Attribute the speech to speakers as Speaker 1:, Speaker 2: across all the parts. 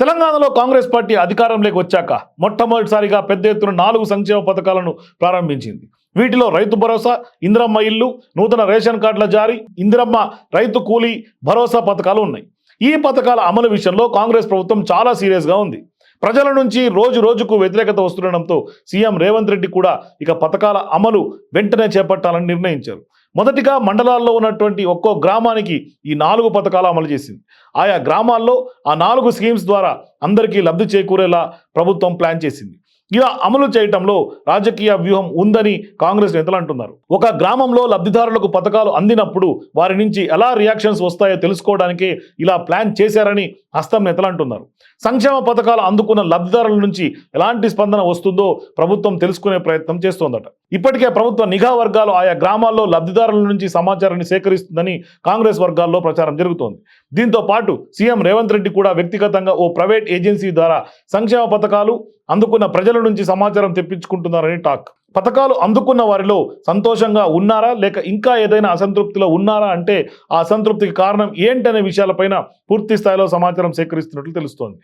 Speaker 1: తెలంగాణలో కాంగ్రెస్ పార్టీ అధికారంలోకి వచ్చాక మొట్టమొదటిసారిగా పెద్ద ఎత్తున నాలుగు సంక్షేమ పథకాలను ప్రారంభించింది. వీటిలో రైతు భరోసా ఇందిరమ్మ ఇల్లు నూతన రేషన్ కార్డుల జారీ ఇందిరమ్మ రైతు కూలీ భరోసా పథకాలు ఉన్నాయి. ఈ పథకాల అమలు విషయంలో కాంగ్రెస్ ప్రభుత్వం చాలా సీరియస్గా ఉంది. ప్రజల నుంచి రోజు రోజుకు వ్యతిరేకత వస్తుండడంతో సీఎం రేవంత్ రెడ్డి కూడా ఇక పథకాల అమలు వెంటనే చేపట్టాలని నిర్ణయించారు. మొదటిగా మండలాల్లో ఉన్నటువంటి ఒక్కో గ్రామానికి ఈ నాలుగు పథకాలు అమలు చేసింది. ఆయా గ్రామాల్లో ఆ నాలుగు స్కీమ్స్ ద్వారా అందరికీ లబ్ధి చేకూరేలా ప్రభుత్వం ప్లాన్ చేసింది. ఇలా అమలు చేయటంలో రాజకీయ వ్యూహం ఉందని కాంగ్రెస్ నేతలు అంటున్నారు. ఒక గ్రామంలో లబ్ధిదారులకు పథకాలు అందినప్పుడు వారి నుంచి ఎలా రియాక్షన్స్ వస్తాయో తెలుసుకోవడానికే ఇలా ప్లాన్ చేశారని హస్తం నేతలు అంటున్నారు. సంక్షేమ పథకాలు అందుకున్న లబ్ధిదారుల నుంచి ఎలాంటి స్పందన వస్తుందో ప్రభుత్వం తెలుసుకునే ప్రయత్నం చేస్తోందట. ఇప్పటికే ప్రభుత్వ నిఘా వర్గాలు ఆయా గ్రామాల్లో లబ్ధిదారుల నుంచి సమాచారాన్ని సేకరిస్తుందని కాంగ్రెస్ వర్గాల్లో ప్రచారం జరుగుతోంది. దీంతో పాటు సీఎం రేవంత్ రెడ్డి కూడా వ్యక్తిగతంగా ఓ ప్రైవేట్ ఏజెన్సీ ద్వారా సంక్షేమ పథకాలు అందుకున్న ప్రజల నుంచి సమాచారం తెప్పించుకుంటున్నారని టాక్. పథకాలు అందుకున్న వారిలో సంతోషంగా ఉన్నారా? లేక ఇంకా ఏదైనా అసంతృప్తిలో ఉన్నారా? అంటే ఆ అసంతృప్తికి కారణం ఏంటనే విషయాలపైన పూర్తి స్థాయిలో సమాచారం సేకరిస్తున్నట్లు తెలుస్తోంది.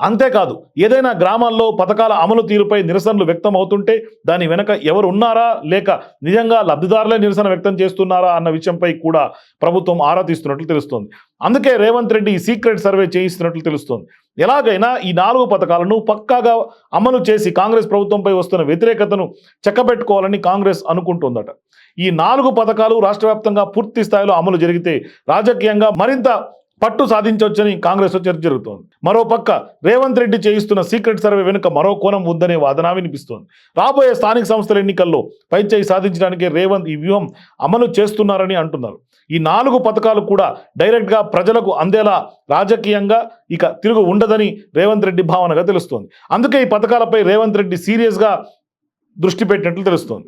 Speaker 1: అంతేకాదు ఏదైనా గ్రామాల్లో పథకాల అమలు తీరుపై నిరసనలు వ్యక్తం అవుతుంటే దాని వెనక ఎవరు ఉన్నారా లేక నిజంగా లబ్ధిదారులే నిరసన వ్యక్తం చేస్తున్నారా అన్న విషయంపై కూడా ప్రభుత్వం ఆరా తీస్తున్నట్లు తెలుస్తోంది. అందుకే రేవంత్ రెడ్డి ఈ సీక్రెట్ సర్వే చేయిస్తున్నట్లు తెలుస్తోంది. ఎలాగైనా ఈ నాలుగు పథకాలను పక్కాగా అమలు చేసి కాంగ్రెస్ ప్రభుత్వంపై వస్తున్న వ్యతిరేకతను చెక్కబెట్టుకోవాలని కాంగ్రెస్ అనుకుంటుందట. ఈ నాలుగు పథకాలు రాష్ట్ర పూర్తి స్థాయిలో అమలు జరిగితే రాజకీయంగా మరింత పట్టు సాధించవచ్చని కాంగ్రెస్లో చర్చ జరుగుతోంది. మరోపక్క రేవంత్ రెడ్డి చేయిస్తున్న సీక్రెట్ సర్వే వెనుక మరో కోణం ఉందనే వాదన వినిపిస్తోంది. రాబోయే స్థానిక సంస్థల ఎన్నికల్లో పైచేయి సాధించడానికి రేవంత్ ఈ వ్యూహం అమలు చేస్తున్నారని అంటున్నారు. ఈ నాలుగు పథకాలు కూడా డైరెక్ట్గా ప్రజలకు అందేలా రాజకీయంగా ఇక తిరుగు ఉండదని రేవంత్ రెడ్డి భావనగా తెలుస్తోంది. అందుకే ఈ పథకాలపై రేవంత్ రెడ్డి సీరియస్గా దృష్టి పెట్టినట్లు తెలుస్తోంది.